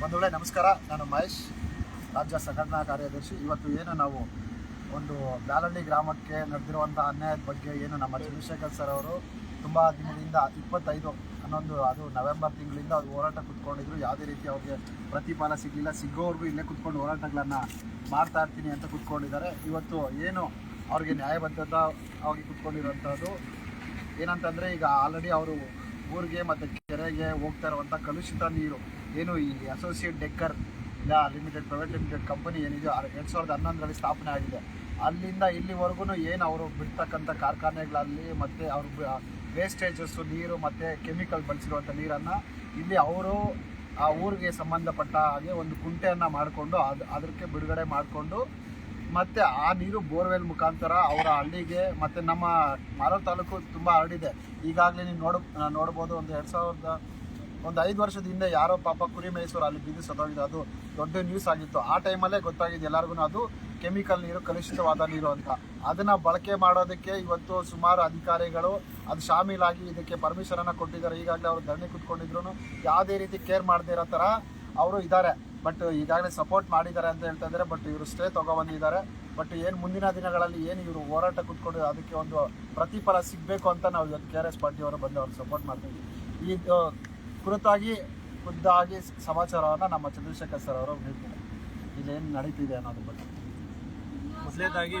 ಬಂಧುಗಳೇ ನಮಸ್ಕಾರ. ನಾನು ಮಹೇಶ್, ರಾಜ್ಯ ಸಂಘಟನಾ ಕಾರ್ಯದರ್ಶಿ. ಇವತ್ತು ಏನು ನಾವು ಒಂದು ಬ್ಯಾಲಹಳ್ಳಿ ಗ್ರಾಮಕ್ಕೆ ನಡೆದಿರುವಂಥ ಅನ್ಯಾಯದ ಬಗ್ಗೆ ಏನು ನಮ್ಮ ಚಂದ್ರಶೇಖರ್ ಸರ್ ಅವರು ತುಂಬ ದಿನದಿಂದ ಇಪ್ಪತ್ತೈದು, ಹನ್ನೊಂದು, ಅದು ನವೆಂಬರ್ ತಿಂಗಳಿಂದ ಅವ್ರು ಹೋರಾಟ ಕುತ್ಕೊಂಡಿದ್ರು. ಯಾವುದೇ ರೀತಿ ಅವ್ರಿಗೆ ಪ್ರತಿಫಲ ಸಿಗಲಿಲ್ಲ. ಸಿಗೋವ್ರಿಗೂ ಇಲ್ಲೇ ಕುತ್ಕೊಂಡು ಹೋರಾಟಗಳನ್ನು ಮಾಡ್ತಾ ಇರ್ತೀನಿ ಅಂತ ಕುತ್ಕೊಂಡಿದ್ದಾರೆ. ಇವತ್ತು ಏನು ಅವ್ರಿಗೆ ನ್ಯಾಯಬದ್ಧತ ಅವ್ರಿಗೆ ಕುತ್ಕೊಂಡಿರೋಂಥದ್ದು ಏನಂತಂದರೆ ಈಗ ಆಲ್ರೆಡಿ ಅವರು ಊರಿಗೆ ಮತ್ತು ಕೆರೆಗೆ ಹೋಗ್ತಾ ಇರುವಂಥ ಕಲುಷಿತ ನೀರು ಏನು ಈ ಅಸೋಸಿಯೇಟ್ ಡೆಕ್ಕರ್ ಇಲ್ಲ ಲಿಮಿಟೆಡ್ ಪ್ರೈವೇಟ್ ಲಿಮಿಟೆಡ್ ಕಂಪನಿ ಏನಿದೆ ಎರಡು ಸಾವಿರದ ಹನ್ನೊಂದರಲ್ಲಿ ಸ್ಥಾಪನೆ ಆಗಿದೆ. ಅಲ್ಲಿಂದ ಇಲ್ಲಿವರೆಗೂ ಏನು ಅವರು ಬಿಡ್ತಕ್ಕಂಥ ಕಾರ್ಖಾನೆಗಳಲ್ಲಿ ಮತ್ತು ಅವರು ವೇಸ್ಟೇಜಸ್ಸು ನೀರು ಮತ್ತು ಕೆಮಿಕಲ್ ಬಳಸಿರುವಂಥ ನೀರನ್ನು ಇಲ್ಲಿ ಅವರು ಆ ಊರಿಗೆ ಸಂಬಂಧಪಟ್ಟ ಹಾಗೆ ಒಂದು ಕುಂಟೆಯನ್ನು ಮಾಡಿಕೊಂಡು ಅದು ಅದಕ್ಕೆ ಬಿಡುಗಡೆ ಮಾಡಿಕೊಂಡು ಮತ್ತು ಆ ನೀರು ಬೋರ್ವೆಲ್ ಮುಖಾಂತರ ಅವರ ಹಳ್ಳಿಗೆ ಮತ್ತು ನಮ್ಮ ಮಾರೋ ತಾಲೂಕು ತುಂಬ ಹರಡಿದೆ. ಈಗಾಗಲೇ ನೀವು ನೋಡ ನೋಡ್ಬೋದು, ಒಂದು ಎರಡು ಸಾವಿರದ ಒಂದು ಐದು ವರ್ಷದ ಹಿಂದೆ ಯಾರೋ ಪಾಪ ಕುರಿ ಮೈಸೂರು ಅಲ್ಲಿ ಬಿದ್ದು ಸತ್ತೋಗಿದೆ ಅದು ದೊಡ್ಡ ನ್ಯೂಸ್ ಆಗಿತ್ತು. ಆ ಟೈಮಲ್ಲೇ ಗೊತ್ತಾಗಿದೆ ಎಲ್ಲರಿಗೂ ಅದು ಕೆಮಿಕಲ್ ನೀರು, ಕಲುಷಿತವಾದ ನೀರು ಅಂತ. ಅದನ್ನು ಬಳಕೆ ಮಾಡೋದಕ್ಕೆ ಇವತ್ತು ಸುಮಾರು ಅಧಿಕಾರಿಗಳು ಅದು ಶಾಮೀಲಾಗಿ ಇದಕ್ಕೆ ಪರ್ಮಿಷನನ್ನು ಕೊಟ್ಟಿದ್ದಾರೆ. ಈಗಾಗಲೇ ಅವರು ಧರಣಿ ಕುತ್ಕೊಂಡಿದ್ರು ಯಾವುದೇ ರೀತಿ ಕೇರ್ ಮಾಡದೇ ಇರೋ ಥರ ಅವರು ಇದ್ದಾರೆ. ಬಟ್ ಈಗಾಗಲೇ ಸಪೋರ್ಟ್ ಮಾಡಿದ್ದಾರೆ ಅಂತ ಹೇಳ್ತಾ ಇದ್ದಾರೆ. ಬಟ್ ಇವರು ಸ್ಟೇ ತೊಗೊಬಂದಿದ್ದಾರೆ ಬಟ್ ಏನು ಮುಂದಿನ ದಿನಗಳಲ್ಲಿ ಏನು ಇವರು ಹೋರಾಟ ಕುತ್ಕೊಂಡು ಅದಕ್ಕೆ ಒಂದು ಪ್ರತಿಫಲ ಸಿಗಬೇಕು ಅಂತ ನಾವು ಇವತ್ತು ಕೆ ಆರ್ ಎಸ್ ಪಾರ್ಟಿಯವರು ಬಂದು ಅವ್ರಿಗೆ ಸಪೋರ್ಟ್ ಮಾಡ್ತೀವಿ ಈ ಕುರಿತಾಗಿ ಖುದ್ದಾಗಿ ಸಮಾಚಾರವನ್ನು ನಮ್ಮ ಚಂದ್ರಶೇಖರ್ ಸರ್ ಅವರು ನೀಡ್ತಾರೆ ಇಲ್ಲೇನು ನಡೀತಿದೆ ಅನ್ನೋದ್ರ ಬಗ್ಗೆ. ಮೊದಲನೇದಾಗಿ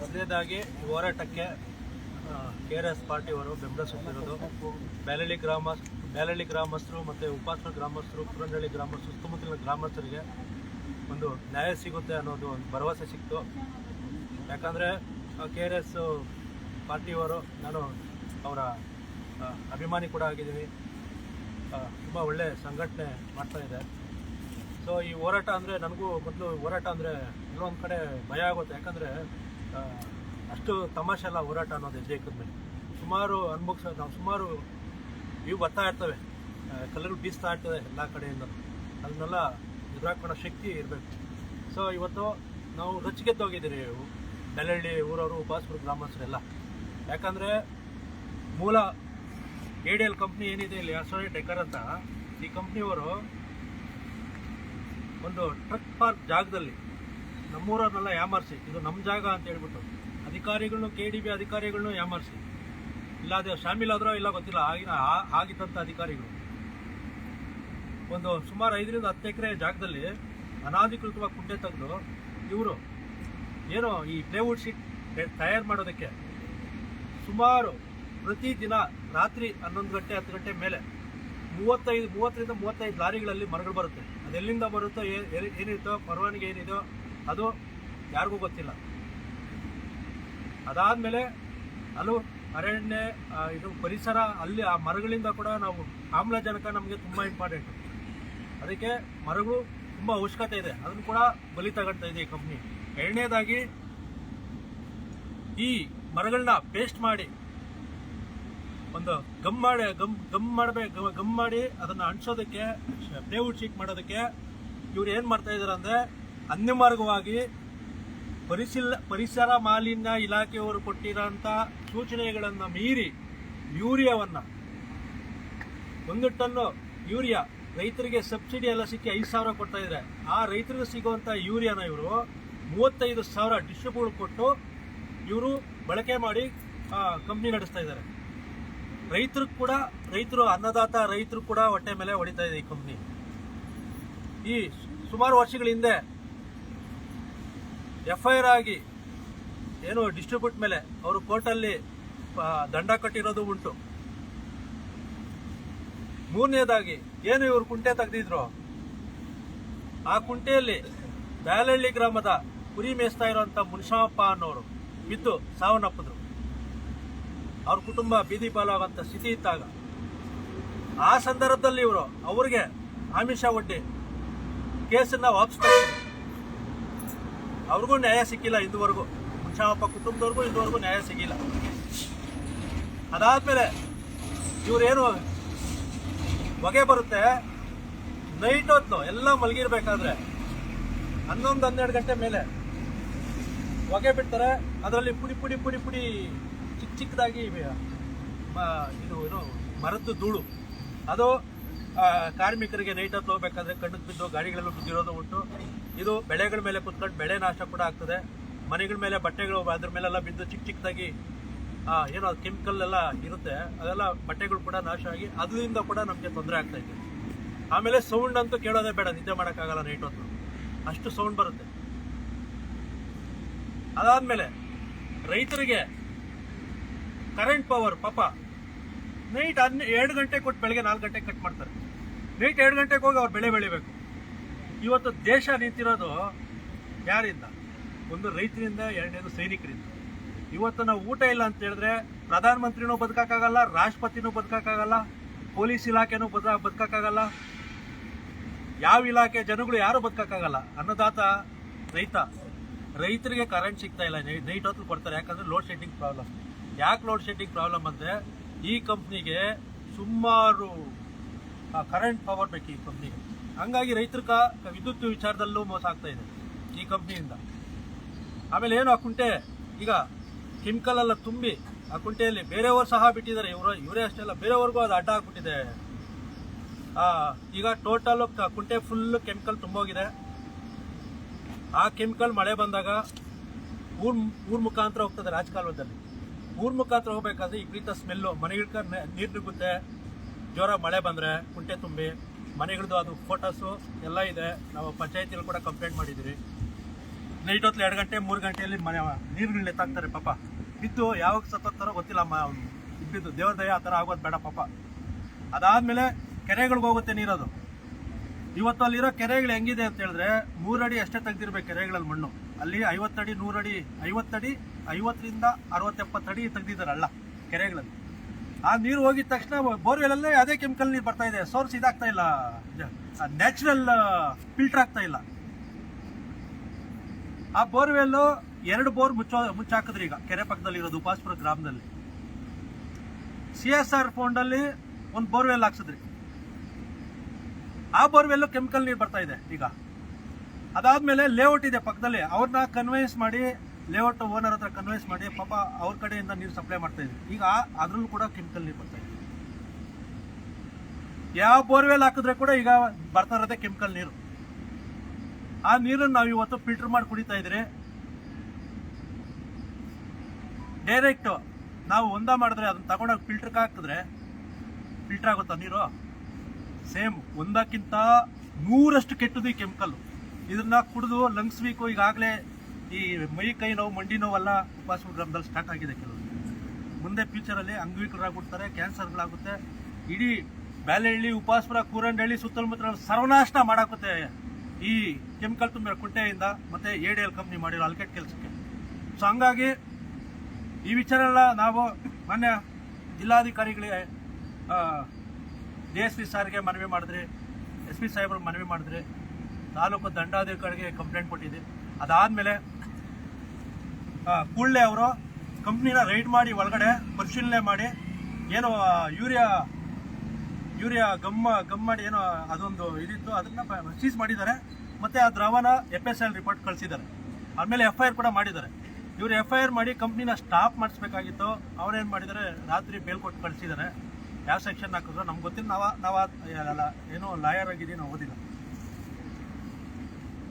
ಮೊದಲನೇದಾಗಿ ಹೋರಾಟಕ್ಕೆ ಕೆ ಆರ್ ಎಸ್ ಪಾರ್ಟಿಯವರು ಬೆಂಬಲ ಸುತ್ತಿರೋದು ಬ್ಯಾಲಳ್ಳಿ ಗ್ರಾಮ, ಬ್ಯಾಲಳ್ಳಿ ಗ್ರಾಮಸ್ಥರು ಮತ್ತು ಉಪಾಸನ ಗ್ರಾಮಸ್ಥರು ಪುರಂಜಳ್ಳಿ ಗ್ರಾಮಸ್ಥರು, ಸುತ್ತಮುತ್ತಲಿನ ಗ್ರಾಮಸ್ಥರಿಗೆ ಒಂದು ನ್ಯಾಯ ಸಿಗುತ್ತೆ ಅನ್ನೋದು ಒಂದು ಭರವಸೆ ಸಿಕ್ತು. ಯಾಕಂದರೆ ಕೆ ಆರ್ ಎಸ್ ಪಾರ್ಟಿಯವರು ನಾನು ಅವರ ಅಭಿಮಾನಿ ಕೂಡ ಆಗಿದ್ದೀವಿ ತುಂಬ ಒಳ್ಳೆ ಸಂಘಟನೆ ಮಾಡ್ತಾ ಇದೆ. ಸೊ ಈ ಹೋರಾಟ ಅಂದರೆ ನನಗೂ ಮೊದಲು ಹೋರಾಟ ಅಂದರೆ ಎಲ್ಲೊಂದು ಕಡೆ ಭಯ ಆಗುತ್ತೆ. ಯಾಕಂದರೆ ಅಷ್ಟು ತಮಾಷೆ ಅಲ್ಲ ಹೋರಾಟ ಅನ್ನೋದು ಹೆಜ್ಜೆ ಮೇಲೆ. ಸುಮಾರು ಅನ್ಭೋಗ್ಸ ನಾವು ಸುಮಾರು ಇವು ಬರ್ತಾ ಇರ್ತವೆ. ಕಲರ್ ಬೀಸ್ತಾ ಇರ್ತದೆ ಎಲ್ಲ ಕಡೆಯಿಂದ. ಅದನ್ನೆಲ್ಲ ಎದುರಾಕೊಳ್ಳೋ ಶಕ್ತಿ ಇರಬೇಕು. ಸೊ ಇವತ್ತು ನಾವು ರೊಚ್ಚಿಗೆದ್ದೋಗಿದ್ದೀರಿ ಬೆಳ್ಳಳ್ಳಿ ಊರವರು ಉಪಾಸಪುರ ಗ್ರಾಮಸ್ಥರೆಲ್ಲ. ಯಾಕಂದರೆ, ಮೂಲ ಎ ಡಿ ಎಲ್ ಕಂಪ್ನಿ ಏನಿದೆ ಇಲ್ಲಿ? ಅಸೋಸಿಯೇಟ್ ಡೆಕ್ಕರ್ ಅಂತ. ಈ ಕಂಪ್ನಿಯವರು ಒಂದು ಟ್ರಕ್ ಪಾರ್ಕ್ ಜಾಗದಲ್ಲಿ ನಮ್ಮೂರವ್ರನ್ನೆಲ್ಲ ಯಾಮಾರಿಸಿ. ಇದು ನಮ್ಮ ಜಾಗ ಅಂತ ಹೇಳ್ಬಿಟ್ಟು ಅಧಿಕಾರಿಗಳನ್ನು ಕೆ ಡಿ ಬಿ ಅಧಿಕಾರಿಗಳನ್ನು ಯಾಮಾರಿಸಿ. ಇಲ್ಲ, ಅದು ಶಾಮೀಲಾದ್ರೋ ಇಲ್ಲ ಗೊತ್ತಿಲ್ಲ. ಆಗಿನ ಆಗಿದ್ದಂಥ ಅಧಿಕಾರಿಗಳು. ಒಂದು ಸುಮಾರು ಐದರಿಂದ ಹತ್ತು ಎಕರೆ ಜಾಗದಲ್ಲಿ ಅನಾಧಿಕೃತವಾಗಿ ಕುಂಟೆ ತೆಗೆದು ಇವರು ಏನೋ ಈ ಪ್ಲೇವುಡ್ ಶೀಟ್ ತಯಾರು ಮಾಡೋದಕ್ಕೆ ಸುಮಾರು ಪ್ರತಿದಿನ ರಾತ್ರಿ ಹನ್ನೊಂದು ಗಂಟೆ, ಹತ್ತು ಗಂಟೆ ಮೇಲೆ ಮೂವತ್ತೈದು, ಮೂವತ್ತರಿಂದ ಮೂವತ್ತೈದು ಲಾರಿಗಳಲ್ಲಿ ಮರಗಳು ಬರುತ್ತೆ. ಅದೆಲ್ಲಿಂದ ಬರುತ್ತೋ ಏನಿರುತ್ತೋ, ಪರವಾನಿಗೆ ಏನಿದೋ ಅದು ಯಾರಿಗೂ ಗೊತ್ತಿಲ್ಲ. ಅದಾದಮೇಲೆ ಹಲವು ಅರಣ್ಯ ಇದು ಪರಿಸರ, ಅಲ್ಲಿ ಆ ಮರಗಳಿಂದ ಕೂಡ ನಾವು ಆಮ್ಲಜನಕ ನಮಗೆ ತುಂಬ ಇಂಪಾರ್ಟೆಂಟ್ ಅದಕ್ಕೆ ಮರಗಳು ತುಂಬ ಅವಶ್ಯಕತೆ ಇದೆ. ಅದನ್ನು ಕೂಡ ಬಲಿ ತಗೊಳ್ತಾ ಇದೆ ಈ ಕಂಪ್ನಿ ಎರಡನೇದಾಗಿ ಈ ಮರಗಳನ್ನ ಪೇಸ್ಟ್ ಮಾಡಿ ಒಂದು ಗಮ್ ಮಾಡಿ, ಗಮ್ ಗಮ್ ಮಾಡಬೇಕು ಗಮ್ ಮಾಡಿ ಅದನ್ನು ಅಂಟಿಸೋದಕ್ಕೆ ಪ್ಲೇವುಡ್ ಶೀಟ್ ಮಾಡೋದಕ್ಕೆ ಇವ್ರು ಏನು ಮಾಡ್ತಾ ಇದ್ದಾರೆ ಅಂದರೆ ಅನ್ಯಮಾರ್ಗವಾಗಿ ಪರಿಶೀಲ, ಪರಿಸರ ಮಾಲಿನ್ಯ ಇಲಾಖೆಯವರು ಕೊಟ್ಟಿರೋಂಥ ಸೂಚನೆಗಳನ್ನು ಮೀರಿ ಯೂರಿಯಾವನ್ನು ಒಂದು ಟನ್ನು ಯೂರಿಯಾ ರೈತರಿಗೆ ಸಬ್ಸಿಡಿ ಎಲ್ಲ ಸಿಕ್ಕಿ ಐದು ಸಾವಿರ ಕೊಡ್ತಾ ಇದ್ದಾರೆ ಆ ರೈತರಿಗೆ ಸಿಗುವಂಥ ಯೂರಿಯಾನ ಇವರು ಮೂವತ್ತೈದು ಸಾವಿರ ಡಿಸ್ಟ್ರಿಬ್ಯೂಟ್ ಕೊಟ್ಟು ಇವರು ಬಳಕೆ ಮಾಡಿ ಕಂಪ್ನಿ ನಡೆಸ್ತಾ ಇದ್ದಾರೆ ರೈತರು ಕೂಡ, ರೈತರು, ಅನ್ನದಾತ ರೈತರು ಕೂಡ ಹೊಟ್ಟೆ ಮೇಲೆ ಹೊಡಿತಾ ಇದೆ ಈ ಕಂಪ್ನಿ ಈ ಸುಮಾರು ವರ್ಷಗಳ ಹಿಂದೆ ಎಫ್ ಐ ಆರ್ ಆಗಿ ಏನು ಡಿಸ್ಟ್ರಿಬ್ಯೂಟ್ ಮೇಲೆ ಅವರು ಕೋರ್ಟಲ್ಲಿ ದಂಡ ಕಟ್ಟಿರೋದು ಉಂಟು. ಮೂರನೇದಾಗಿ, ಏನು ಇವರು ಕುಂಟೆ ತೆಗೆದಿದ್ರು? ಆ ಕುಂಟೆಯಲ್ಲಿ ಬ್ಯಾಲಹಳ್ಳಿ ಗ್ರಾಮದ ಕುರಿ ಮೇಯಿಸ್ತಾ ಇರುವಂತ ಮುನಿಶಾಮಪ್ಪ ಅನ್ನೋರು ಬಿದ್ದು ಸಾವನ್ನಪ್ಪಿದ್ರು. ಅವ್ರ ಕುಟುಂಬ ಬೀದಿ ಪಾಲಾಗುವಂಥ ಸ್ಥಿತಿ ಇದ್ದಾಗ ಆ ಸಂದರ್ಭದಲ್ಲಿ ಇವರು ಅವ್ರಿಗೆ ಆಮಿಷ ಒಡ್ಡಿ ಕೇಸನ್ನ ವಾಪಸ್. ಅವ್ರಿಗೂ ನ್ಯಾಯ ಸಿಕ್ಕಿಲ್ಲ ಇದುವರೆಗೂ. ಮುನ್ಷಾಮಪ್ಪ ಕುಟುಂಬದವ್ರಿಗೂ ಇದುವರೆಗೂ ನ್ಯಾಯ ಸಿಕ್ಕಿಲ್ಲ. ಅದಾದ್ಮೇಲೆ ಇವ್ರೇನು ಹೊಗೆ ಬರುತ್ತೆ? ನೈಟ್ ಹೊತ್ತು ಎಲ್ಲ ಮಲಗಿರ್ಬೇಕಾದ್ರೆ ಹನ್ನೊಂದು ಹನ್ನೆರಡು ಗಂಟೆ ಮೇಲೆ ಹೊಗೆ ಬಿಡ್ತಾರೆ. ಅದರಲ್ಲಿ ಪುಡಿ ಪುಡಿ ಪುಡಿ ಪುಡಿ ಚಿಕ್ಕ ಚಿಕ್ಕದಾಗಿ ಇದು ಏನು ಮರದ್ದು ಧೂಳು. ಅದು ಕಾರ್ಮಿಕರಿಗೆ ನೈಟ್ ಹೊತ್ತು ಹೋಗ್ಬೇಕಾದ್ರೆ ಕಣ್ಣಿಗೆ ಬಿದ್ದು ಗಾಡಿಗಳೆಲ್ಲ ಬಿದ್ದಿರೋದು ಉಂಟು. ಇದು ಬೆಳೆಗಳ ಮೇಲೆ ಕುತ್ಕೊಂಡು ಬೆಳೆ ನಾಶ ಕೂಡ ಆಗ್ತದೆ. ಮನೆಗಳ ಮೇಲೆ ಬಟ್ಟೆಗಳು, ಅದ್ರ ಮೇಲೆಲ್ಲ ಬಿದ್ದು ಚಿಕ್ಕ ಚಿಕ್ಕದಾಗಿ ಏನೋ ಕೆಮಿಕಲ್ ಎಲ್ಲ ಇರುತ್ತೆ. ಅದೆಲ್ಲ ಬಟ್ಟೆಗಳು ಕೂಡ ನಾಶ ಆಗಿ ಅದರಿಂದ ಕೂಡ ನಮಗೆ ತೊಂದರೆ ಆಗ್ತಾ ಇದೆ. ಆಮೇಲೆ ಸೌಂಡ್ ಅಂತೂ ಕೇಳೋದೇ ಬೇಡ, ನಿದ್ದೆ ಮಾಡೋಕ್ಕಾಗಲ್ಲ ನೈಟ್ ಹೊತ್ತು. ಅಷ್ಟು ಸೌಂಡ್ ಬರುತ್ತೆ. ಅದಾದಮೇಲೆ ರೈತರಿಗೆ ಕರೆಂಟ್ ಪವರ್, ಪಾಪ. ನೈಟ್ ಹನ್ನ ಎರಡು ಗಂಟೆ ಕೊಟ್ಟು ಬೆಳಗ್ಗೆ ನಾಲ್ಕು ಗಂಟೆಗೆ ಕಟ್ ಮಾಡ್ತಾರೆ. ನೈಟ್ ಎರಡು ಗಂಟೆಗೆ ಹೋಗಿ ಅವ್ರು ಬೆಳೆ ಬೆಳಿಬೇಕು. ಇವತ್ತು ದೇಶ ನಿಂತಿರೋದು ಯಾರಿಂದ? ಒಂದು ರೈತರಿಂದ, ಎರಡನೇದು ಸೈನಿಕರಿಂದ. ಇವತ್ತು ನಾವು ಊಟ ಇಲ್ಲ ಅಂತ ಹೇಳಿದ್ರೆ ಪ್ರಧಾನಮಂತ್ರಿನೂ ಬದುಕಕ್ಕಾಗಲ್ಲ, ರಾಷ್ಟ್ರಪತಿನೂ ಬದುಕಕ್ಕಾಗಲ್ಲ, ಪೊಲೀಸ್ ಇಲಾಖೆನೂ ಬದ ಬದುಕಕ್ಕಾಗಲ್ಲ. ಯಾವ ಇಲಾಖೆ ಜನಗಳು ಯಾರು ಬದುಕಕ್ಕಾಗಲ್ಲ. ಅನ್ನದಾತ ರೈತ. ರೈತರಿಗೆ ಕರೆಂಟ್ ಸಿಗ್ತಾ ಇಲ್ಲ. ನೈಟ್ ಹೊತ್ತು ಕೊಡ್ತಾರೆ. ಯಾಕಂದ್ರೆ ಲೋಡ್ ಶೆಡ್ಡಿಂಗ್ ಪ್ರಾಬ್ಲಮ್ ಯಾಕೆ ಲೋಡ್ ಶೆಡ್ಡಿಂಗ್ ಪ್ರಾಬ್ಲಮ್ ಅಂದರೆ ಈ ಕಂಪ್ನಿಗೆ ಸುಮಾರು ಕರೆಂಟ್ ಪವರ್ ಬೇಕು ಈ ಕಂಪ್ನಿಗೆ ಹಂಗಾಗಿ ರೈತರ ಕ- ವಿದ್ಯುತ್ ವಿಚಾರದಲ್ಲೂ ಮೋಸ ಆಗ್ತಾ ಇದೆ ಈ ಕಂಪ್ನಿಯಿಂದ ಆಮೇಲೆ ಏನು ಆ ಕುಂಟೆ? ಈಗ ಕೆಮಿಕಲ್ ಎಲ್ಲ ತುಂಬಿ ಆ ಕುಂಟೆಯಲ್ಲಿ ಬೇರೆಯವರು ಸಹ ಬಿಟ್ಟಿದ್ದಾರೆ. ಇವರು ಇವರೇ ಅಷ್ಟೇ ಅಲ್ಲ ಬೇರೆಯವ್ರಿಗೂ ಅದು ಅಡ್ಡ ಆಗ್ಬಿಟ್ಟಿದೆ. ಆ, ಈಗ ಟೋಟಲ್ ಕುಂಟೆ ಫುಲ್ ಕೆಮಿಕಲ್ ತುಂಬೋಗಿದೆ. ಆ ಕೆಮಿಕಲ್ ಮಳೆ ಬಂದಾಗ ಊರ್ ಊರ್ ಮುಖಾಂತರ ಹೋಗ್ತದೆ ರಾಜಕಾಲುವದಲ್ಲಿ. ಊರ್ ಮುಖಾಂತರ ಹೋಗ್ಬೇಕಾದ್ರೆ ವಿಪರೀತ ಸ್ಮೆಲ್ಲು ಮನೆಗಿಡ್ಕ ನೀರು ನುಗ್ಗುತ್ತೆ. ಜೋರ ಮಳೆ ಬಂದರೆ ಕುಂಟೆ ತುಂಬಿ. ಮನೆಗಳದ್ದು ಅದು ಫೋಟೋಸು ಎಲ್ಲ ಇದೆ. ನಾವು ಪಂಚಾಯತಿಯಲ್ಲಿ ಕೂಡ ಕಂಪ್ಲೇಂಟ್ ಮಾಡಿದ್ದೀರಿ ನೈಟ್ ಹೊತ್ತು ಎರಡು ಗಂಟೆ, ಮೂರು ಗಂಟೆಯಲ್ಲಿ ಮನೆ ನೀರುಗಳನ್ನ ಎತ್ತಾಕ್ತಾರೆ ಪಾಪ. ಬಿದ್ದು ಯಾವಾಗ ಸತ್ತೋಗ್ತಾರೋ ಗೊತ್ತಿಲ್ಲ ಮ ಬಿದ್ದು ದೇವ್ರ ದಯ ಆ ಥರ ಆಗೋದು ಬೇಡ ಪಾಪ. ಅದಾದಮೇಲೆ ಕೆರೆಗಳಿಗೆ ಹೋಗುತ್ತೆ ನೀರದು ಇವತ್ತು ಅಲ್ಲಿರೋ ಕೆರೆಗಳು ಹೆಂಗಿದೆ ಅಂತ ಹೇಳಿದ್ರೆ ಮೂರಡಿ ಅಷ್ಟೇ ತೆಗ್ದಿರ್ಬೇಕು ಕೆರೆಗಳಲ್ಲಿ ಮಣ್ಣು. ಅಲ್ಲಿ ಐವತ್ತಡಿ, ನೂರಡಿ, ಐವತ್ತಡಿ ಐವತ್ತರಿಂದ ಅರವತ್ತೆಪ್ಪತ್ತು ಅಡಿ ತೆಗೆದಿದ್ದಾರೆ ಅಲ್ಲ ಕೆರೆಗಳಲ್ಲಿ. ಆ ನೀರು ಹೋಗಿದ ತಕ್ಷಣ ಬೋರ್ವೆಲಲ್ಲೇ ಅದೇ ಕೆಮಿಕಲ್ ನೀರು ಬರ್ತಾ ಇದೆ. ಸೋರ್ಸ್ ಇದಾಗ್ತಾ ಇಲ್ಲ. ನ್ಯಾಚುರಲ್ ಫಿಲ್ಟರ್ ಆಗ್ತಾ ಇಲ್ಲ. ಆ ಬೋರ್ವೆಲ್ಲು ಎರಡು ಬೋರ್ ಮುಚ್ಚೋ, ಮುಚ್ಚಾಕಿದ್ರಿ ಈಗ. ಕೆರೆ ಪಕ್ಕದಲ್ಲಿ ಇರೋದು ಉಪಾಸ್ಪುರ ಗ್ರಾಮದಲ್ಲಿ. ಸಿ ಎಸ್ ಆರ್ ಫೌಂಡಲ್ಲಿ ಒಂದು ಬೋರ್ವೆಲ್ ಹಾಕ್ಸಿದ್ರಿ. ಆ ಬೋರ್ವೆಲ್ಲು ಕೆಮಿಕಲ್ ನೀರು ಬರ್ತಾ ಇದೆ ಈಗ. ಅದಾದ್ಮೇಲೆ ಲೇಔಟ್ ಇದೆ ಪಕ್ಕದಲ್ಲಿ. ಅವ್ರನ್ನ ಕನ್ವಿನ್ಸ್ ಮಾಡಿ ಲೇಔಟ್ ಓನರ್ ಹತ್ರ ಕನ್ವಿನ್ಸ್ ಮಾಡಿ ಪಾಪ ಅವ್ರ ಕಡೆಯಿಂದ ನೀರು ಸಪ್ಲೈ ಮಾಡ್ತಾ ಇದ್ವಿ ಈಗ ಅದ್ರಲ್ಲೂ ಕೂಡ ಕೆಮಿಕಲ್ ನೀರು ಬರ್ತಾ ಇದೆ. ಯಾವ ಬೋರ್ವೆಲ್ ಹಾಕಿದ್ರೆ ಕೂಡ ಈಗ ಬರ್ತಾ ಇರೋದೇ ಕೆಮಿಕಲ್ ನೀರು. ಆ ನೀರನ್ನು ನಾವು ಇವತ್ತು ಫಿಲ್ಟರ್ ಮಾಡಿ ಕುಡಿತಾ ಇದ್ರೆ ಡೈರೆಕ್ಟ್ ನಾವು ಒಂದ ಮಾಡಿದ್ರೆ ಅದನ್ನ ತಗೊಂಡೋಗಿ ಫಿಲ್ಟರ್ಗೆ ಹಾಕಿದ್ರೆ ಫಿಲ್ಟರ್ ಆಗುತ್ತಾ ನೀರು? ಸೇಮ್ ಒಂದಕ್ಕಿಂತ ನೂರಷ್ಟು ಕೆಟ್ಟದು ಈ ಕೆಮಿಕಲ್ ಇದನ್ನ ಕುಡಿದು ಲಂಗ್ಸ್ ವೀಕು ಈಗಾಗಲೇ ಈ ಮೈ, ಕೈ ನೋವು, ಮಂಡಿ ನೋವೆಲ್ಲ ಉಪಾಸ ಗ್ರಾಮದಲ್ಲಿ ಸ್ಟಾರ್ಟ್ ಆಗಿದೆ ಕೆಲವರು. ಮುಂದೆ ಫ್ಯೂಚರಲ್ಲಿ ಅಂಗವಿಕಲರಾಗ್ಬಿಡ್ತಾರೆ ಕ್ಯಾನ್ಸರ್ಗಳಾಗುತ್ತೆ ಇಡೀ ಬ್ಯಾಲೆಹಳ್ಳಿ, ಉಪಾಸಪುರ, ಕೂರಂಡಹಳ್ಳಿ ಸುತ್ತಮುತ್ತ ಸರ್ವನಾಶನ ಮಾಡಾಕುತ್ತೆ ಈ ಕೆಮಿಕಲ್ ತುಂಬಿರೋ ಕುಂಟೆಯಿಂದ ಮತ್ತೆ ಎ ಡಿ ಎಲ್ ಕಂಪ್ನಿ ಮಾಡಿರೋ ಅಲ್ಕೆಟ್ ಕೆಲಸಕ್ಕೆ. ಸೊ ಹಂಗಾಗಿ ಈ ವಿಚಾರ ಎಲ್ಲ ನಾವು ಮೊನ್ನೆ ಜಿಲ್ಲಾಧಿಕಾರಿಗಳಿಗೆ ಡಿ ಎಸ್ ಪಿ ಸಾರಿಗೆ ಮನವಿ ಮಾಡಿದ್ರಿ ಎಸ್ ಪಿ ಸಾಹೇಬ್ರಿಗೆ ಮನವಿ ಮಾಡಿದ್ರಿ ತಾಲೂಕು ದಂಡಾಧಿಕಾರಿಗೆ ಕಂಪ್ಲೇಂಟ್ ಕೊಟ್ಟಿದ್ದೆ. ಅದಾದಮೇಲೆ ಕೂಡಲೇ ಅವರು ಕಂಪ್ನಿನ ರೈಡ್ ಮಾಡಿ ಒಳಗಡೆ ಪರಿಶೀಲನೆ ಮಾಡಿ ಏನು ಯೂರಿಯಾ ಯೂರಿಯಾ ಗಮ್ಮ ಗಮ್ ಮಾಡಿ ಏನೋ ಅದೊಂದು ಇದಿತ್ತು, ಅದನ್ನ ಸೀಸ್ ಮಾಡಿದ್ದಾರೆ. ಮತ್ತೆ ಆ ದ್ರವನ ಎಫ್ ಎಸ್ ಎಲ್ ರಿಪೋರ್ಟ್ ಕಳಿಸಿದ್ದಾರೆ. ಆಮೇಲೆ ಎಫ್ ಐ ಆರ್ ಕೂಡ ಮಾಡಿದ್ದಾರೆ. ಇವರು ಎಫ್ ಐ ಆರ್ ಮಾಡಿ ಕಂಪ್ನಿನ ಸ್ಟಾಪ್ ಮಾಡಿಸ್ಬೇಕಾಗಿತ್ತು. ಅವ್ರೇನು ಮಾಡಿದ್ದಾರೆ? ರಾತ್ರಿ ಬೇಲ್ ಕೊಟ್ಟು ಕಳಿಸಿದ್ದಾರೆ. ಯಾವ ಸೆಕ್ಷನ್ ಹಾಕಿದ್ರು? ನಮ್ಗೆ ಗೊತ್ತಿಲ್ಲ. ನಾವು ನಾವು ಏನೋ ಲಾಯರ್ ಆಗಿದ್ದೀವಿ ನಾವು ಓದಿಲ್ಲ.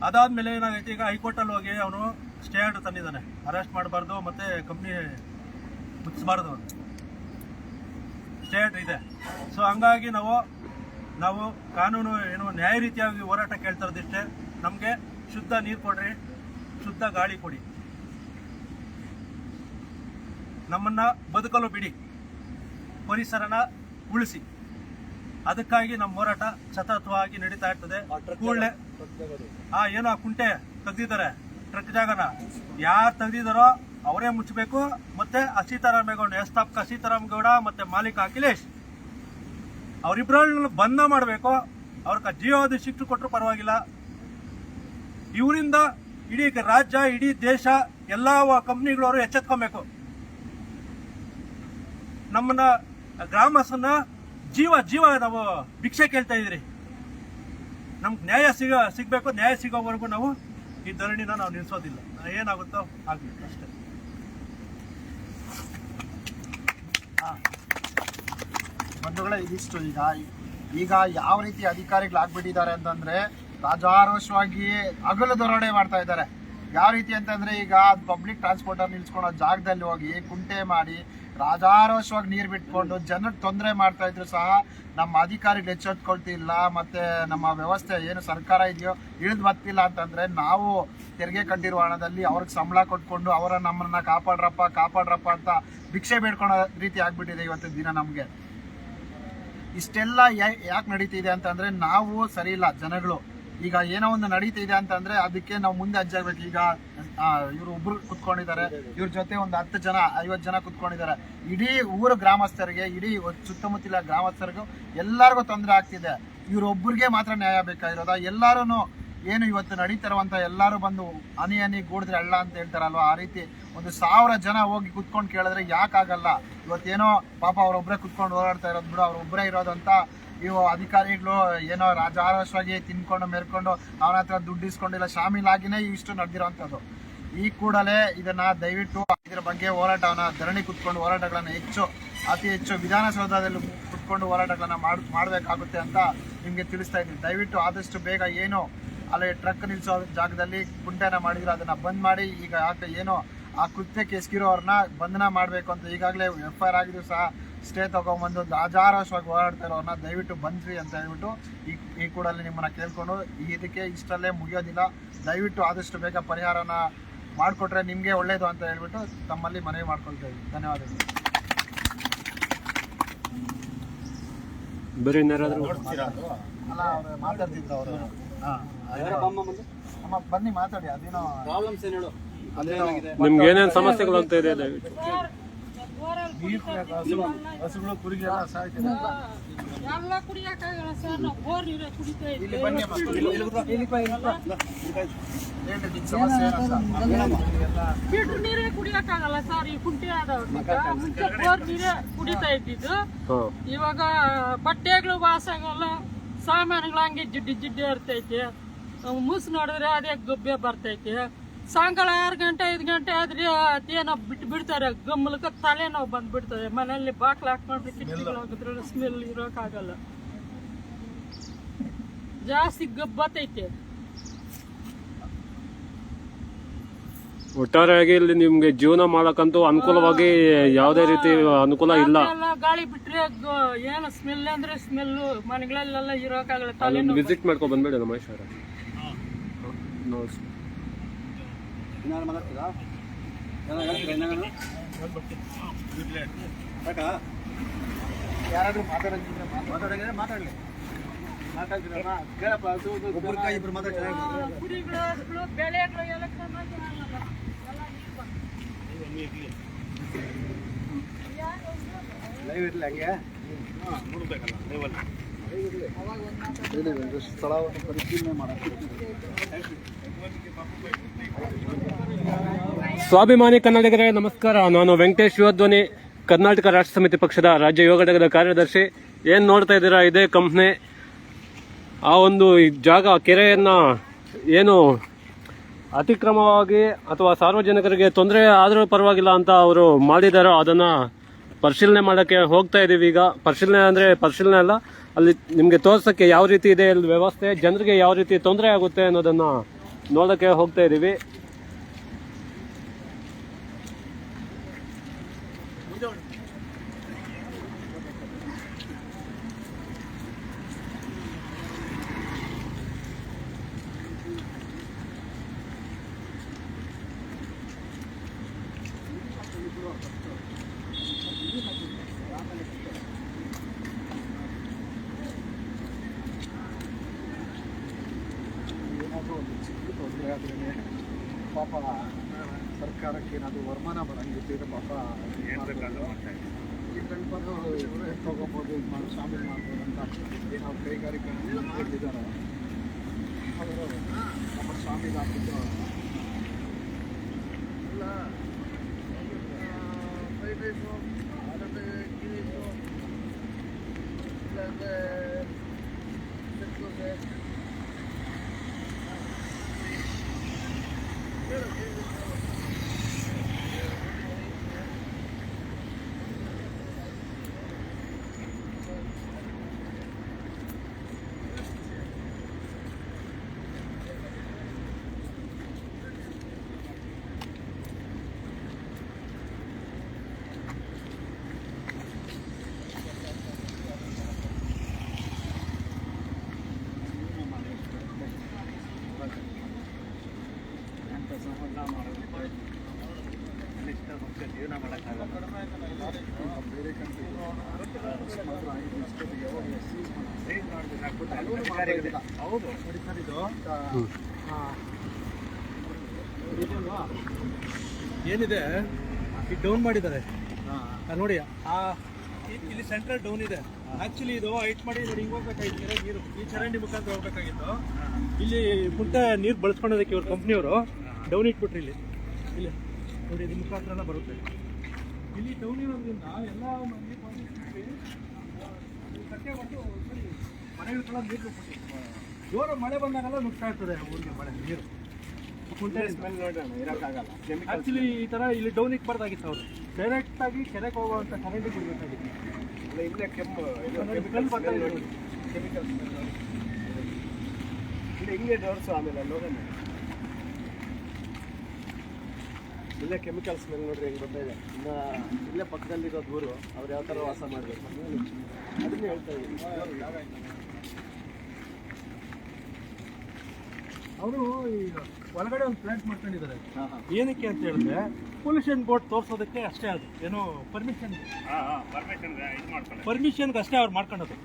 ಅದಾದಮೇಲೆ ಏನಾಗೈತೆ? ಈಗ ಹೈಕೋರ್ಟಲ್ಲಿ ಹೋಗಿ ಅವನು ಸ್ಟೇ ಆರ್ಡರ್ ತಂದಿದ್ದಾನೆ. ಅರೆಸ್ಟ್ ಮಾಡಬಾರ್ದು ಮತ್ತೆ ಕಂಪ್ನಿ ಮುಚ್ಚಿಸಬಾರ್ದು ಅಂತ ಸ್ಟೇ ಆರ್ಡರ್ ಇದೆ. ಸೊ ಹಂಗಾಗಿ ನಾವು ನಾವು ಕಾನೂನು ಏನು ನ್ಯಾಯ ರೀತಿಯಾಗಿ ಹೋರಾಟ ಕೇಳ್ತಾ ಇರೋದಿಷ್ಟೇ ನಮಗೆ ಶುದ್ಧ ನೀರು ಕೊಡ್ರಿ ಶುದ್ಧ ಗಾಳಿ ಕೊಡಿ. ನಮ್ಮನ್ನ ಬದುಕಲು ಬಿಡಿ. ಪರಿಸರನ ಉಳಿಸಿ. ಅದಕ್ಕಾಗಿ ನಮ್ಮ ಹೋರಾಟ ಸತತವಾಗಿ ನಡೀತಾ ಇರ್ತದೆ. ಕೂಡಲೇ ಆ ಏನೋ ಆ ಕುಂಟೆ ತೆಗ್ದಿದ್ದಾರೆ. ಟ್ರಕ್ ಜಾಗನ ಯಾರು ತೆಗ್ದಿದಾರೋ ಅವರೇ ಮುಚ್ಚಬೇಕು ಮತ್ತೆ ಆ ಸೀತಾರಾಮ್ ಎಸ್ ವ್ಯವಸ್ಥಾಪಕ ಸೀತಾರಾಮ್ ಗೌಡ ಮತ್ತೆ ಮಾಲೀಕ ಅಖಿಲೇಶ್ ಅವರಿಬ್ಬರನ್ನ ಬಂಧ ಮಾಡಬೇಕು. ಅವ್ರ ಜೀವಾವಧಿ ಶಿಕ್ಷೆ ಕೊಟ್ಟರು ಪರವಾಗಿಲ್ಲ. ಇವರಿಂದ ಇಡೀ ರಾಜ್ಯ, ಇಡೀ ದೇಶ, ಎಲ್ಲ ಕಂಪ್ನಿಗಳವರು ಎಚ್ಚೆತ್ಕೊಬೇಕು. ನಮ್ಮನ್ನ ಗ್ರಾಮಸ್ಥನ ಜೀವ ಜೀವ ನಾವು ಭಿಕ್ಷೆ ಕೇಳ್ತಾ ಇದ್ರಿ ನಮ್ಗೆ ನ್ಯಾಯ ಸಿಗ, ಸಿಗಬೇಕು. ನ್ಯಾಯ ಸಿಗೋವರೆಗೂ ನಾವು ಈ ಧರಣಿನ ನಾವು ನಿಲ್ಲಿಸೋದಿಲ್ಲ ಏನಾಗುತ್ತೋ ಆಗಲಿ, ಅಷ್ಟೇ. ಬಂಧುಗಳೇ, ಇದಿಷ್ಟು. ಈಗ ಈಗ ಯಾವ ರೀತಿ ಅಧಿಕಾರಿಗಳಾಗ್ಬಿಟ್ಟಿದ್ದಾರೆ ಅಂತಂದ್ರೆ, ರಾಜಾರೋಷವಾಗಿ ಹಗಲು ದೊರಣೆ ಮಾಡ್ತಾ ಇದ್ದಾರೆ. ಯಾವ ರೀತಿ ಅಂತಂದ್ರೆ, ಈಗ ಪಬ್ಲಿಕ್ ಟ್ರಾನ್ಸ್ಪೋರ್ಟರ್ ನಿಲ್ಸ್ಕೊಳೋ ಜಾಗದಲ್ಲಿ ಹೋಗಿ ಕುಂಟೆ ಮಾಡಿ ರಾಜಾರೋಷವಾಗಿ ನೀರು ಬಿಟ್ಕೊಂಡು ಜನಕ್ಕೆ ತೊಂದರೆ ಮಾಡ್ತಾ ಇದ್ರು ಸಹ ನಮ್ಮ ಅಧಿಕಾರಿಗಳು ಎಚ್ಚೆತ್ಕೊಳ್ತಿಲ್ಲ, ಮತ್ತೆ ನಮ್ಮ ವ್ಯವಸ್ಥೆ ಏನು ಸರ್ಕಾರ ಇದೆಯೋ ಇಳಿದು ಬತ್ತಿಲ್ಲ ಅಂತಂದ್ರೆ ನಾವು ತೆರಿಗೆ ಕಟ್ಟಿರುವ ಹಣದಲ್ಲಿ ಅವ್ರಿಗೆ ಸಂಬಳ ಕೊಟ್ಕೊಂಡು ಅವರ ನಮ್ಮನ್ನ ಕಾಪಾಡ್ರಪ್ಪ ಕಾಪಾಡ್ರಪ್ಪ ಅಂತ ಭಿಕ್ಷೆ ಬೇಡ್ಕೊಳೋ ರೀತಿ ಆಗ್ಬಿಟ್ಟಿದೆ ಇವತ್ತಿನ ದಿನ ನಮಗೆ. ಇಷ್ಟೆಲ್ಲ ಯಾಕೆ ನಡೀತಿದೆ ಅಂತಂದ್ರೆ ನಾವು ಸರಿ ಇಲ್ಲ ಜನಗಳು. ಈಗ ಏನೋ ಒಂದು ನಡೀತಿದೆ ಅಂತಂದ್ರೆ ಅದಕ್ಕೆ ನಾವು ಮುಂದೆ ಅಜ್ಜಾಗ್ಬೇಕು. ಈಗ ಇವರು ಒಬ್ರು ಕುತ್ಕೊಂಡಿದ್ದಾರೆ. ಇವ್ರ ಜೊತೆ ಒಂದು ಹತ್ತು ಜನ, ಐವತ್ತು ಜನ ಕುತ್ಕೊಂಡಿದ್ದಾರೆ. ಇಡೀ ಊರು ಗ್ರಾಮಸ್ಥರಿಗೆ, ಇಡೀ ಸುತ್ತಮುತ್ತಲ ಗ್ರಾಮಸ್ಥರಿಗೂ ಎಲ್ಲರಿಗೂ ತೊಂದರೆ ಆಗ್ತಿದೆ. ಇವ್ರೊಬ್ರಿಗೆ ಮಾತ್ರ ನ್ಯಾಯ ಬೇಕಾಗಿರೋದ? ಎಲ್ಲರೂ ಏನು ಇವತ್ತು ನಡೀತಿರುವಂತ ಎಲ್ಲರೂ ಬಂದು ಹನಿ ಹನಿ ಗೂಡಿದ್ರೆ ಅಲ್ಲ ಅಂತ ಹೇಳ್ತಾರಲ್ವ? ಆ ರೀತಿ ಒಂದು ಸಾವಿರ ಜನ ಹೋಗಿ ಕುತ್ಕೊಂಡು ಕೇಳಿದ್ರೆ ಯಾಕಾಗಲ್ಲ? ಇವತ್ತೇನೋ ಪಾಪ ಅವ್ರೊಬ್ಬರೇ ಕುತ್ಕೊಂಡು ಓಡಾಡ್ತಾ ಇರೋದು ಬಿಡು ಅವ್ರೊಬ್ಬರೇ ಇರೋದಂತ ಇವು ಅಧಿಕಾರಿಗಳು ಏನೋ ರಾಜಾರಸವಾಗಿ ತಿನ್ಕೊಂಡು, ಮೆರ್ಕೊಂಡು, ಅವನ ಹತ್ರ ದುಡ್ಡು ಇಸ್ಕೊಂಡಿಲ್ಲ ಶಾಮೀಲಾಗಿನೇ ಇಷ್ಟು ನಡೆದಿರೋಂಥದ್ದು. ಈ ಕೂಡಲೇ ಇದನ್ನ ದಯವಿಟ್ಟು ಇದರ ಬಗ್ಗೆ ಹೋರಾಟವನ್ನ, ಧರಣಿ ಕುತ್ಕೊಂಡು ಹೋರಾಟಗಳನ್ನ ಹೆಚ್ಚು, ಅತಿ ಹೆಚ್ಚು ವಿಧಾನಸೌಧದಲ್ಲಿ ಕುತ್ಕೊಂಡು ಹೋರಾಟಗಳನ್ನ ಮಾಡ್, ಮಾಡಬೇಕಾಗುತ್ತೆ ಅಂತ ನಿಮಗೆ ತಿಳಿಸ್ತಾ ಇದ್ದೀನಿ. ದಯವಿಟ್ಟು ಆದಷ್ಟು ಬೇಗ ಏನು ಅಲ್ಲಿ ಟ್ರಕ್ ನಿಲ್ಲಿಸೋ ಜಾಗದಲ್ಲಿ ಕುಂಟೆನ ಮಾಡಿದ್ರು ಅದನ್ನ ಬಂದ್ ಮಾಡಿ, ಈಗ ಯಾಕೆ ಏನೋ ಆ ಕೃತ್ಯಕ್ಕೆ ಎಸ್ಕಿರೋರನ್ನ ಬಂಧನ ಮಾಡಬೇಕು ಅಂತ ಈಗಾಗಲೇ ಎಫ್ ಐ ಆರ್ ಆಗಿದ್ರು ಸಹ ಸ್ಟೇ ತಗೊಂಬಂದು ಆಜಾರಾಶವಾಗಿ ಹೋರಾಡ್ತಾ ಇರೋರ್ನ ದಯವಿಟ್ಟು ಬಂದ್ರಿ ಅಂತ ಹೇಳ್ಬಿಟ್ಟು ಈ ಈ ಕೂಡಲೇ ನಿಮ್ಮನ್ನ ಕೇಳ್ಕೊಂಡು ಇದಕ್ಕೆ ಇಷ್ಟಲ್ಲೇ ಮುಗಿಯೋದಿಲ್ಲ. ದಯವಿಟ್ಟು ಆದಷ್ಟು ಬೇಗ ಪರಿಹಾರನ ಮಾಡಿಕೊಟ್ರೆ ನಿಮಗೆ ಒಳ್ಳೇದು ಅಂತ ಹೇಳ್ಬಿಟ್ಟು ತಮ್ಮಲ್ಲಿ ಮನವಿ ಮಾಡ್ಕೊಳ್ತಾ ಇದ್ದೀನಿ. ಧನ್ಯವಾದಗಳು. ಬೇರೆ ಅಲ್ಲ ಅವ್ರು ಮಾತಾಡ್ತಿದ್ರು ಅವರು. ಅಮ್ಮ ಬನ್ನಿ ಮಾತಾಡಿ ಅದೇನೋ ಪ್ರಾಬ್ಲಮ್ಸ್ ಏನು ನಿಮ್ಗೆ ಏನೇನು ಸಮಸ್ಯೆಗಳಾಗ್ತಾ ಇದೆ? ದಯವಿಟ್ಟು ಹಸುಗಳು ಕುರಿಗೆ ಎಲ್ಲ ಸಾಯ್ತಿದೆ ಎಲ್ಲ ಕುಡಿಯಕ್ಕಾಗಲ್ಲ ಸರ್ ನಾವು ಬೋರ್ ನೀರೇ ಕುಡಿತಾ ಇಲ್ಲಿ ಬನ್ನಿ ಅಮ್ಮ. ಹೇಳ್ರಿ ನಿಮ್ ಸಮಸ್ಯೆ ಏನಂತ? ಫಿಲ್ಟರ್ ನೀರೇ ಕುಡಿಯಕ್ಕಾಗಲ್ಲ ಸರ್ ಈ ಕುಂಟೆ ಆದವ್ರಿಗೆ ಮುಂಚೆ ಬೋರ್ ನೀರೇ ಕುಡಿತಾ ಇದ್ದಿದ್ದು. ಹಾಂ. ಇವಾಗ ಬಟ್ಟೆಗಳು ವಾಸ ಆಗಲ್ಲ ಸಾಮಾನುಗಳು ಹಂಗೆ ಜಿಡ್ಡಿ ಜಿಡ್ಡಿ ಇರ್ತೈತಿ ಮುಸ್ ನೋಡಿದ್ರೆ ಅದೇ ಗಬ್ಬೆ ಬರ್ತೈತಿ. ಸಾಯಂಕಾಲ ಆರು ಗಂಟೆ ಐದು ಗಂಟೆ ಆದ್ರೆ ಅದೇನೋ ಬಿಟ್ಟು ಬಿಡ್ತಾರೆ. ಗಮ್ಮಲಕ ತಲೆನೋವು ಬಂದ್ಬಿಡ್ತದೆ. ಮನೆಯಲ್ಲಿ ಬಾಕ್ಲ ಹಾಕೊಂಡ್ರೆ ಕಿಟಕಿಗಳು ಸ್ಮೆಲ್ ಇರೋಕ್ಕಾಗಲ್ಲ. ಜಾಸ್ತಿ ಗಬ್ಬತ್ತೈತೆ. ಒಟ್ಟಾರೆಯಾಗಿ ಇಲ್ಲಿ ನಿಮ್ಗೆ ಜೀವನ ಮಾಡಕ್ಕಂತೂ ಅನುಕೂಲವಾಗಿ ಯಾವುದೇ ರೀತಿ ಅನುಕೂಲ ಇಲ್ಲ. ಗಾಳಿ ಬಿಟ್ರೆ ಏನು ಸ್ಮೆಲ್ ಅಂದ್ರೆ ಸ್ಮೆಲ್ ಮನೆಗಳಲ್ಲೆಲ್ಲ ಇರೋಕ್ಕಾಗಲ್ಲ. ವಿಸಿಟ್ ಮಾಡ್ಕೊ ಬಂದ್ಬೇಡಿ ನಮ್ಮ ಮಹೇಶ್ವರ ಯಾರಾದ್ರೂ ಮಾತಾಡೋದಿದ್ರೆ ಮಾತಾಡಿದ್ರೆ ಮಾತಾಡಲಿ. ಮಾತಾಡ್ತೀರಮ್ಮ? ಕೇಳಪ್ಪ ಅದು ಒಬ್ಬರು ಇಬ್ರು ಮಾತಾಡ್ತಾರೆ ಕುರಿಗಳು ಬೆಳೆಗಳು ಎಲ್ಲ ಲೈವ್ ಇರಲಿ ಹಂಗೆ. ನೀರು ಬಂದು. ಲೈವ್ ಇರ್ಲಿ ಹಂಗೆ ಸ್ವಾಭಿಮಾನಿ ಕನ್ನಡಿಗರೇ, ನಮಸ್ಕಾರ. ನಾನು ವೆಂಕಟೇಶ್ ಯುವಧ್ವನಿ, ಕರ್ನಾಟಕ ರಾಷ್ಟ್ರ ಸಮಿತಿ ಪಕ್ಷದ ರಾಜ್ಯ ಯೋಗ ಘಟಕದ ಕಾರ್ಯದರ್ಶಿ. ಏನು ನೋಡ್ತಾ ಇದ್ದೀರಾ ಇದೇ ಕಂಪ್ನಿ? ಆ ಒಂದು ಜಾಗ, ಕೆರೆಯನ್ನ ಏನು ಅತಿಕ್ರಮವಾಗಿ ಅಥವಾ ಸಾರ್ವಜನಿಕರಿಗೆ ತೊಂದರೆ ಆದರೂ ಪರವಾಗಿಲ್ಲ ಅಂತ ಅವರು ಮಾಡಿದಾರೋ, ಅದನ್ನ ಪರಿಶೀಲನೆ ಮಾಡೋಕ್ಕೆ ಹೋಗ್ತಾ ಇದ್ದೀವಿ ಈಗ. ಪರಿಶೀಲನೆ ಅಂದರೆ ಪರಿಶೀಲನೆ ಅಲ್ಲ ಅಲ್ಲಿ ನಿಮಗೆ ತೋರ್ಸೋಕ್ಕೆ ಯಾವ ರೀತಿ ಇದೆ, ಅಲ್ಲಿ ವ್ಯವಸ್ಥೆ, ಜನರಿಗೆ ಯಾವ ರೀತಿ ತೊಂದರೆ ಆಗುತ್ತೆ ಅನ್ನೋದನ್ನು ನೋಡೋಕ್ಕೆ ಹೋಗ್ತಾ ಇದ್ದೀವಿ 그러니까 1년 반 되잖아. 하면은 아마 사람이 다 되잖아. 몰라. 서울에서 아름다운 길에서 그런데 ಏನಿದೆ? ಇದು ಡೌನ್ ಮಾಡಿದ್ದಾರೆ. ನೋಡಿ ಆ ಇಲ್ಲಿ ಸೆಂಟ್ರಲ್ ಡೌನ್ ಇದೆ. ಆಕ್ಚುಲಿ ಇದು ಹೈಟ್ ಮಾಡಿ ಹಿಂಗೆ ಹೋಗ್ಬೇಕಾಗಿತ್ತು ನೀರು. ಈ ಚರಂಡಿ ಮುಖಾಂತರ ಹೋಗ್ಬೇಕಾಗಿತ್ತು. ಇಲ್ಲಿ ಮುಂದೆ ನೀರು ಬಳಸ್ಕೊಂಡೋದಕ್ಕೆ ಇವ್ರ ಕಂಪ್ನಿಯವರು ಡೌನ್ ಇಟ್ಬಿಟ್ರಿ ಇಲ್ಲಿ. ಇಲ್ಲಿ. ನೋಡಿ ಇದು ಮುಖಾಂತರ ಬರುತ್ತೆ. ಇಲ್ಲಿ ಡೌನ್ ಇರೋದ್ರಿಂದ ಎಲ್ಲ ಮಂದಿ ಬಂದು ಕಟ್ಟೆ ಹೊಡೆದು ಮನೆಗಳ ನೀರು ನುಗ್ಗುತ್ತೆ. ಜೋರು ಮಳೆ ಬಂದಾಗೆಲ್ಲ ನುಗ್ತಾ ಇರ್ತದೆ ಊರಿಗೆ ಮಳೆ ನೀರು. ಆ್ಯಕ್ಚುಲಿ ಈ ಥರ ಇಲ್ಲಿ ಡೌನಿಗೆ ಬರ್ದಾಗಿತ್ತು ಅವರು. ಡೈರೆಕ್ಟಾಗಿ ಕೆರೆಗೆ ಹೋಗುವಂಥ ಕರೆಂಟಿಗೆ ಬಿಡಬೇಕಾಗಿತ್ತು ಇಲ್ಲೇ ಕೆಮ್ಮು ಕೆಮಿಕಲ್ಸ್ ಬರ್ತಾ. ಕೆಮಿಕಲ್ ಇಲ್ಲ ಹಿಂಗೆ ಡೋರ್ಸು ಆಮೇಲೆ ನೋಡೋಣ ಇಲ್ಲೇ ಕೆಮಿಕಲ್ ಸ್ಮೆಲ್ ನೋಡ್ರಿ ಹೆಂಗೆ ಬರ್ತಾ ಇದೆ. ಇನ್ನು ಇಲ್ಲೇ ಪಕ್ಕದಲ್ಲಿರೋ ಊರು ಅವ್ರು ಯಾವ ಥರ ವಾಸ ಮಾಡಬೇಕು ಅದನ್ನೇ ಹೇಳ್ತಾ ಇದ್ದೀನಿ. ಅವರು ಈ ಒಳಗಡೆ ಒಂದು ಪ್ಲಾಂಟ್ ಮಾಡ್ಕೊಂಡಿದ್ದಾರೆ. ಏನಕ್ಕೆ ಅಂತ ಹೇಳಿದ್ರೆ ಪೊಲ್ಯೂಷನ್ ಬೋರ್ಡ್ ತೋರ್ಸೋದಕ್ಕೆ ಅಷ್ಟೇ ಅದು. ಏನೋ ಪರ್ಮಿಷನ್ ಪರ್ಮಿಷನ್ಗೆ ಅಷ್ಟೇ ಅವ್ರು ಮಾಡ್ಕೊಳ್ಳೋದು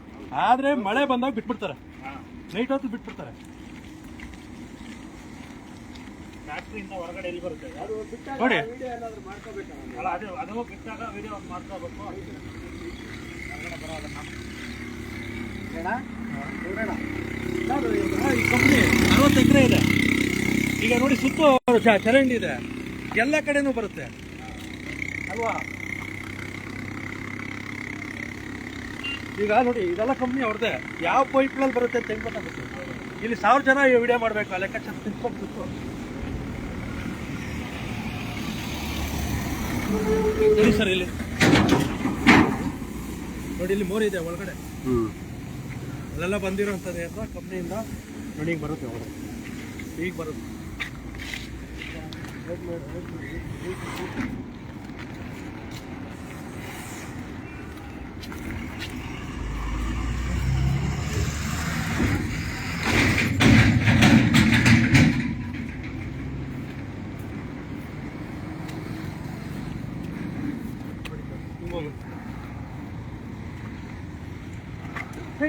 ಆದ್ರೆ ಮಳೆ ಬಂದಾಗ ಬಿಟ್ಬಿಡ್ತಾರೆ. ನೈಟ್ ಹೊತ್ತು ಬಿಟ್ಬಿಡ್ತಾರೆ. ಫ್ಯಾಕ್ಟ್ರಿಯಿಂದ ಹೊರಗಡೆ ಎಲ್ಲಿ ಬರುತ್ತೆ? ನೋಡಿ. ಅಲ್ಲ ಅದು ಅದು ಬಿಟ್ಟಾಗ ವಿಡಿಯೋ ಮಾಡ್ಕೋಬೇಕು. ಯಾವ್ದು ಇದು? ಆ, ಈ ಕಂಪ್ನಿ ಅರವತ್ತು ಎಕರೆ ಇದೆ. ಈಗ ನೋಡಿ ಸುತ್ತು ಚ- ಚರಂಡಿ ಇದೆ. ಎಲ್ಲ ಕಡೆನೂ ಬರುತ್ತೆ. ಅಲ್ವಾ? ಈಗ ನೋಡಿ ಇದೆಲ್ಲ ಕಂಪ್ನಿ ಅವ್ರದ್ದೆ. ಯಾವ ಪೈಪ್ನಲ್ಲಿ ಬರುತ್ತೆ ಅಂತ ಹೆಂಗ್ ಗೊತ್ತಾಗುತ್ತೆ? ಇಲ್ಲಿ ಸಾವಿರ ಜನ ವಿಡಿಯೋ ಮಾಡಬೇಕು ಲೆಕ್ಕಾಚಾರ ತಿಳ್ಕೊಂಡು ಸುತ್ತು ನೋಡಿ ಸರ್ ಇಲ್ಲಿ. ನೋಡಿ ಇಲ್ಲಿ ಮೋರ್ ಇದೆ ಒಳಗಡೆ. ಅಲ್ಲೆಲ್ಲ ಬಂದಿರೋಂಥದ್ದು ಅಂತ ಕಂಪ್ನಿಯಿಂದ ನೋಡಿ ಈಗ ಬರುತ್ತೆ ಒಳಗಡೆ. ಈಗ ಬರುತ್ತೆ ಹಿಂಗ್ ಹೋಗುತ್ತೆ. ಹೇ,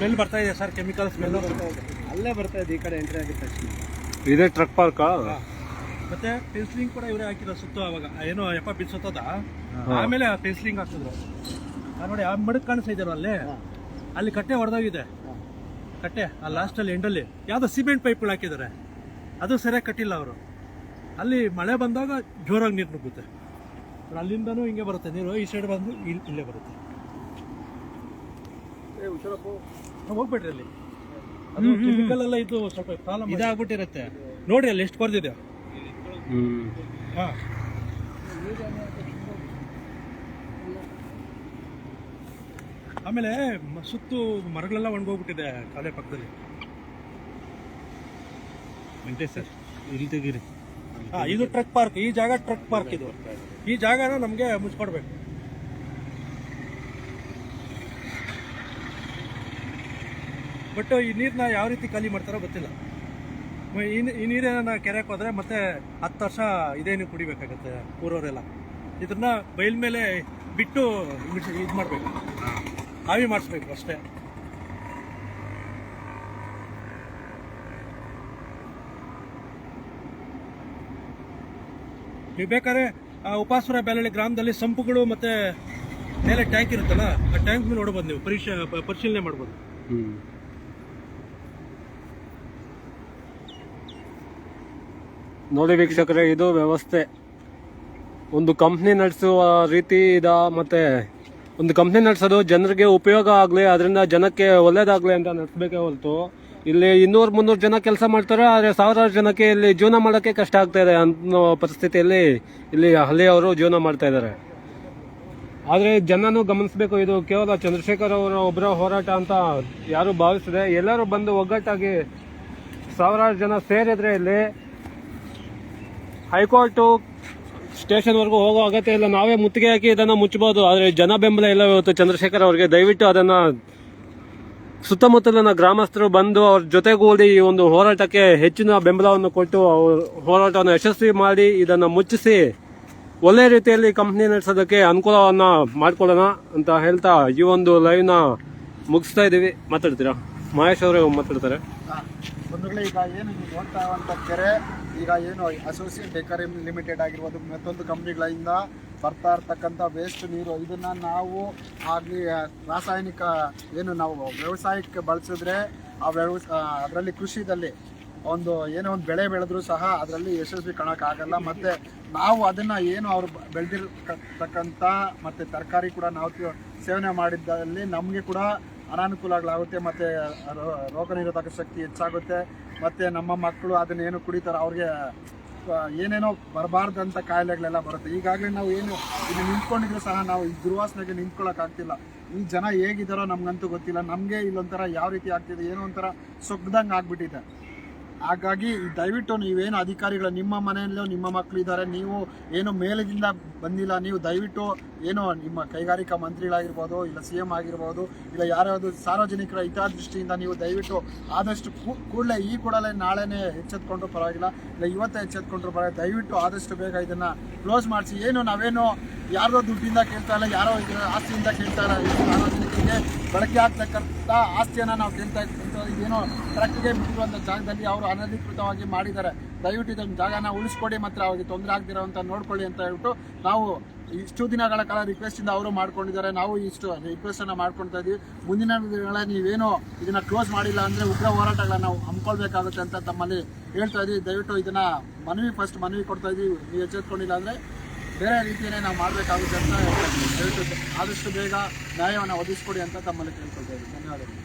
ಸ್ಮೆಲ್ ಬರ್ತಾ ಇದೆ ಸರ್ ಕೆಮಿಕಲ್ ಸ್ಮೆಲ್ ಅಲ್ಲೇ ಬರ್ತಾ ಇದೆ ಈ ಕಡೆ ಎಂಟ್ರಿ ಆಗಿದ ತಕ್ಷಣ. ಇದೇ ಟ್ರಕ್ ಪಾರ್ಕ್ ಮತ್ತೆ ಪೆನ್ಸಿಲಿಂಗ್ ಕೂಡ ಇವರೇ ಹಾಕಿರೋ ಸುತ್ತು ಅವಾಗ. ಏನು ಎಪ್ಪ ಬಿಡ್ಸುತ್ತದ ಆಮೇಲೆ ಪೆನ್ಸಿಲಿಂಗ್ ಹಾಕಿದ್ರು. ಆ ನೋಡಿ ಆ ಮಡಕ್ ಕಾಣಿಸ್ತಾ ಇದೆಯಲ್ಲ ಅಲ್ಲಿ. ಅಲ್ಲಿ ಕಟ್ಟೆ ಹೊಡೆದೋಗಿದೆ ಕಟ್ಟೆ ಆ ಲಾಸ್ಟ್ ಅಲ್ಲಿ ಎಂಡಲ್ಲಿ ಯಾವ್ದೋ ಸಿಮೆಂಟ್ ಪೈಪ್ಗಳು ಹಾಕಿದ್ದಾರೆ. ಅದು ಸರಿಯಾಗಿ ಕಟ್ಟಿಲ್ಲ ಅವರು. ಅಲ್ಲಿ ಮಳೆ ಬಂದಾಗ ಜೋರಾಗಿ ನೀರು ನುಗ್ಗುತ್ತೆ. ಅಲ್ಲಿಂದನೂ ಹಿಂಗೆ ಬರುತ್ತೆ. ನೀರು ಈ ಸೈಡ್ ಬಂದು ಇಲ್ಲಿ ಇಲ್ಲೇ ಬರುತ್ತೆ. ನಾವ್ ಹೋಗ್ಬೇಡ್ರಿ ಅಲ್ಲಿ. ಅದು ಕೆಮಿಕಲ್ ಎಲ್ಲ ಇದು ಸ್ವಲ್ಪ ಪ್ರಾಬ್ಲಮ್ ಇದಾಗ್ಬಿಟ್ಟಿರುತ್ತೆ. ನೋಡ್ರಿ ಅಲ್ಲಿ ಎಷ್ಟು ಕೊರ್ದಿದೆ ಹಾ. ಆಮೇಲೆ ಮ- ಸುತ್ತು ಮರಗಳೆಲ್ಲ ಒಣಗೋಗ್ಬಿಟ್ಟಿದೆ ಕಾಲೇ ಪಕ್ಕದಲ್ಲಿ. ವೆಂಕಟೇಶ್ ಸರ್ ಇಲ್ಲಿ ತೆಗೀರಿ. ಹಾ ಇದು ಟ್ರಕ್ ಪಾರ್ಕ್ ಈ ಜಾಗ ಟ್ರಕ್ ಪಾರ್ಕ್ ಇದು. ಈ ಜಾಗನ ನಮಗೆ ಮುಚ್ಕೊಡ್ಬೇಕು. ಬಟ್ ಈ ನೀರನ್ನ ಯಾವ ರೀತಿ ಖಾಲಿ ಮಾಡ್ತಾರೋ ಗೊತ್ತಿಲ್ಲ. ಈ ನೀರೇನ ಕೆರೆಗೆ ಹೋದ್ರೆ ಮತ್ತೆ ಹತ್ತು ವರ್ಷ ಇದೇನು ಕುಡಿಬೇಕಾಗತ್ತೆ ಊರವರೆಲ್ಲ. ಇದನ್ನ ಬಯಲ್ ಮೇಲೆ ಬಿಟ್ಟು ಇದು ಮಾಡಬೇಕು. ಆವಿ ಮಾಡಿಸ್ಬೇಕು ಅಷ್ಟೇ. ನೀವು ಬೇಕಾದ್ರೆ ಉಪಾಸುರ ಬ್ಯಾಲಳ್ಳಿ ಗ್ರಾಮದಲ್ಲಿ ಸಂಪುಗಳು ಮತ್ತೆ ಮೇಲೆ ಟ್ಯಾಂಕ್ ಇರುತ್ತಲ್ಲ, ಆ ಟ್ಯಾಂಕ್ ನೋಡ್ಬೋದು ನೀವು, ಪರೀಕ್ಷೆ ಪರಿಶೀಲನೆ ಮಾಡ್ಬೋದು. ನೋಡಿ ವೀಕ್ಷಕರೇ, ಇದು ವ್ಯವಸ್ಥೆ. ಒಂದು ಕಂಪ್ನಿ ನಡೆಸುವ ರೀತಿ ಇದ, ಮತ್ತೆ ಒಂದು ಕಂಪ್ನಿ ನಡೆಸೋದು ಜನರಿಗೆ ಉಪಯೋಗ ಆಗಲಿ ಅದರಿಂದ ಜನಕ್ಕೆ ಒಳ್ಳೇದಾಗಲಿ ಅಂತ ನಡೆಸಬೇಕೇ ಹೊರತು, ಇಲ್ಲಿ ಇನ್ನೂರು ಮುನ್ನೂರು ಜನ ಕೆಲಸ ಮಾಡ್ತಾರೆ, ಆದರೆ ಸಾವಿರಾರು ಜನಕ್ಕೆ ಇಲ್ಲಿ ಜೀವನ ಮಾಡೋಕ್ಕೆ ಕಷ್ಟ ಆಗ್ತಾ ಇದೆ ಅನ್ನೋ ಪರಿಸ್ಥಿತಿಯಲ್ಲಿ ಇಲ್ಲಿ ಹಳ್ಳಿಯವರು ಜೀವನ ಮಾಡ್ತಾ ಇದ್ದಾರೆ ಆದರೆ ಜನನೂ ಗಮನಿಸಬೇಕು, ಇದು ಕೇವಲ ಚಂದ್ರಶೇಖರ್ ಅವರ ಒಬ್ಬರ ಹೋರಾಟ ಅಂತ ಯಾರು ಭಾವಿಸಿದೆ ಎಲ್ಲರೂ ಬಂದು ಒಗ್ಗಟ್ಟಾಗಿ ಸಾವಿರಾರು ಜನ ಸೇರಿದ್ರೆ ಇಲ್ಲಿ ಹೈಕೋರ್ಟು ಸ್ಟೇಷನ್ವರೆಗೂ ಹೋಗೋ ಅಗತ್ಯ ಇಲ್ಲ. ನಾವೇ ಮುತ್ತಿಗೆ ಹಾಕಿ ಇದನ್ನು ಮುಚ್ಚಬಹುದು. ಆದರೆ ಜನ ಬೆಂಬಲ ಇಲ್ಲ ಇವತ್ತು ಚಂದ್ರಶೇಖರ್ ಅವರಿಗೆ ದಯವಿಟ್ಟು ಅದನ್ನು ಸುತ್ತಮುತ್ತಲಿನ ಗ್ರಾಮಸ್ಥರು ಬಂದು ಅವ್ರ ಜೊತೆಗೂಡಿ ಈ ಒಂದು ಹೋರಾಟಕ್ಕೆ ಹೆಚ್ಚಿನ ಬೆಂಬಲವನ್ನು ಕೊಟ್ಟು ಅವ್ರ ಹೋರಾಟವನ್ನು ಯಶಸ್ವಿ ಮಾಡಿ ಇದನ್ನು ಮುಚ್ಚಿಸಿ ಒಳ್ಳೆ ರೀತಿಯಲ್ಲಿ ಕಂಪ್ನಿ ನಡೆಸೋದಕ್ಕೆ ಅನುಕೂಲವನ್ನ ಮಾಡ್ಕೊಳ್ಳೋಣ ಅಂತ ಹೇಳ್ತಾ ಈ ಒಂದು ಲೈವ್ನ ಮುಗಿಸ್ತಾ ಇದ್ದೀವಿ. ಮಾತಾಡ್ತೀರಾ? ಮಹೇಶ್ ಅವರು ಮಾತಾಡ್ತಾರೆ. ಈಗ ಏನು ಈಗ ಏನು ಅಸೋಸಿಯೇಟ್ ಬೇಕರಿ ಲಿಮಿಟೆಡ್ ಆಗಿರ್ಬೋದು, ಮತ್ತೊಂದು ಕಂಪ್ನಿಗಳಿಂದ ಬರ್ತಾ ಇರ್ತಕ್ಕಂಥ ವೇಸ್ಟ್ ನೀರು, ಇದನ್ನು ನಾವು ಆಗಲಿ, ರಾಸಾಯನಿಕ ಏನು ನಾವು ವ್ಯವಸಾಯಕ್ಕೆ ಬಳಸಿದ್ರೆ ಆ ವ್ಯವ ಅದರಲ್ಲಿ ಕೃಷಿದಲ್ಲಿ ಒಂದು, ಏನೋ ಒಂದು ಬೆಳೆ ಬೆಳೆದ್ರೂ ಸಹ ಅದರಲ್ಲಿ ಯಶಸ್ವಿ ಕಾಣೋಕ್ಕಾಗಲ್ಲ. ಮತ್ತು ನಾವು ಅದನ್ನು ಏನು ಅವರು ಬೆಳೆದಿರ್ತಕ್ಕಂಥ, ಮತ್ತು ತರಕಾರಿ ಕೂಡ ನಾವು ಸೇವನೆ ಮಾಡಿದ್ದಲ್ಲಿ ನಮಗೆ ಕೂಡ ಅನಾನುಕೂಲಗಳಾಗುತ್ತೆ, ಮತ್ತು ರೋಗ ನಿರೋಧಕ ಶಕ್ತಿ ಹೆಚ್ಚಾಗುತ್ತೆ, ಮತ್ತು ನಮ್ಮ ಮಕ್ಕಳು ಅದನ್ನೇನು ಕುಡಿತಾರೆ ಅವ್ರಿಗೆ ಏನೇನೋ ಬರಬಾರ್ದಂಥ ಕಾಯಿಲೆಗಳೆಲ್ಲ ಬರುತ್ತೆ. ಈಗಾಗಲೇ ನಾವು ಏನು ಇಲ್ಲಿ ನಿಂತ್ಕೊಂಡಿದ್ರು ಸಹ ನಾವು ಈ ದುರ್ವಾಸನೆಗೆ ನಿಂತ್ಕೊಳ್ಳೋಕ್ಕಾಗ್ತಿಲ್ಲ ಈ ಜನ ಹೇಗಿದ್ದಾರೋ ನಮಗಂತೂ ಗೊತ್ತಿಲ್ಲ. ನಮಗೆ ಇಲ್ಲೊಂಥರ ಯಾವ ರೀತಿ ಆಗ್ತಿದೆ, ಏನೋ ಒಂಥರ ಸೊಗ್ದಂಗೆ ಆಗ್ಬಿಟ್ಟಿದೆ ಹಾಗಾಗಿ ದಯವಿಟ್ಟು ನೀವೇನು ಅಧಿಕಾರಿಗಳು, ನಿಮ್ಮ ಮನೆಯಲ್ಲೂ ನಿಮ್ಮ ಮಕ್ಕಳಿದ್ದಾರೆ ನೀವು ಏನು ಮೇಲದಿಂದ ಬಂದಿಲ್ಲ, ನೀವು ದಯವಿಟ್ಟು ಏನೋ ನಿಮ್ಮ ಕೈಗಾರಿಕಾ ಮಂತ್ರಿಗಳಾಗಿರ್ಬೋದು, ಇಲ್ಲ ಸಿ ಎಂ ಆಗಿರ್ಬೋದು, ಇಲ್ಲ ಯಾರ್ಯಾವುದು ಸಾರ್ವಜನಿಕರ ಹಿತದೃಷ್ಟಿಯಿಂದ ನೀವು ದಯವಿಟ್ಟು ಆದಷ್ಟು ಕೂಡಲೇ ಈ ಕೂಡಲೇ ನಾಳೆನೇ ಎಚ್ಚೆತ್ಕೊಂಡ್ರು ಪರವಾಗಿಲ್ಲ. ಇಲ್ಲ, ಇವತ್ತೇ ಎಚ್ಚೆತ್ಕೊಂಡ್ರು ಪರವಾಗಿಲ್ಲ. ದಯವಿಟ್ಟು ಆದಷ್ಟು ಬೇಗ ಇದನ್ನು ಕ್ಲೋಸ್ ಮಾಡಿಸಿ. ಏನು ನಾವೇನು ಯಾರೋ ದುಡ್ಡಿಂದ ಕೇಳ್ತಾ ಇಲ್ಲ, ಯಾರೋ ಆಸ್ತಿಯಿಂದ ಕೇಳ್ತಾ ಇಲ್ಲ ಇದು ಸಾರ್ವಜನಿಕರಿಗೆ ಬಳಕೆ ಆಗ್ತಕ್ಕಂಥ ಆಸ್ತಿಯನ್ನು ನಾವು ಕೇಳ್ತಾ ಇದ್ದೀವಿ ಇದೇನೋ ಕರೆಕ್ಟಿಗೆ ಬಿಟ್ಟಿರುವಂಥ ಜಾಗದಲ್ಲಿ ಅವರು ಅನಧಿಕೃತವಾಗಿ ಮಾಡಿದ್ದಾರೆ. ದಯವಿಟ್ಟು ಇದನ್ನು ಜಾಗನ ಉಳಿಸ್ಕೊಡಿ ಮತ್ತು ಅವರಿಗೆ ತೊಂದರೆ ಆಗದಿರೋ ನೋಡ್ಕೊಳ್ಳಿ ಅಂತ ಹೇಳ್ಬಿಟ್ಟು ನಾವು ಇಷ್ಟು ದಿನಗಳ ಕಾಲ ರಿಕ್ವೆಸ್ಟಿಂದ ಅವರು ಮಾಡ್ಕೊಂಡಿದ್ದಾರೆ. ನಾವು ಇಷ್ಟು ರಿಕ್ವೆಸ್ಟನ್ನು ಮಾಡ್ಕೊಳ್ತಾ ಇದ್ದೀವಿ. ಮುಂದಿನ ದಿನಗಳ ನೀವೇನು ಇದನ್ನು ಕ್ಲೋಸ್ ಮಾಡಿಲ್ಲ ಅಂದರೆ ಉಗ್ರ ಹೋರಾಟಗಳನ್ನು ನಾವು ಹಮ್ಮಿಕೊಳ್ಬೇಕಾಗುತ್ತೆ ಅಂತ ತಮ್ಮಲ್ಲಿ ಹೇಳ್ತಾ ಇದ್ದೀವಿ. ದಯವಿಟ್ಟು ಇದನ್ನು ಮನವಿ ಫಸ್ಟ್ ಮನವಿ ಕೊಡ್ತಾ ಇದ್ದೀವಿ. ನೀವು ಎಚ್ಚೆತ್ಕೊಂಡಿಲ್ಲ ಅಂದರೆ ಬೇರೆ ರೀತಿಯೇ ನಾವು ಮಾಡಬೇಕಾಗುತ್ತೆ ಅಂತ ಹೇಳ್ತಿದ್ದೆ. ಆದಷ್ಟು ಬೇಗ ನ್ಯಾಯವನ್ನು ಒದಗಿಸ್ಕೊಡಿ ಅಂತ ತಮ್ಮಲ್ಲಿ ಕೇಳ್ಕೊಳ್ತಾ ಇದ್ದೀವಿ ಧನ್ಯವಾದಗಳು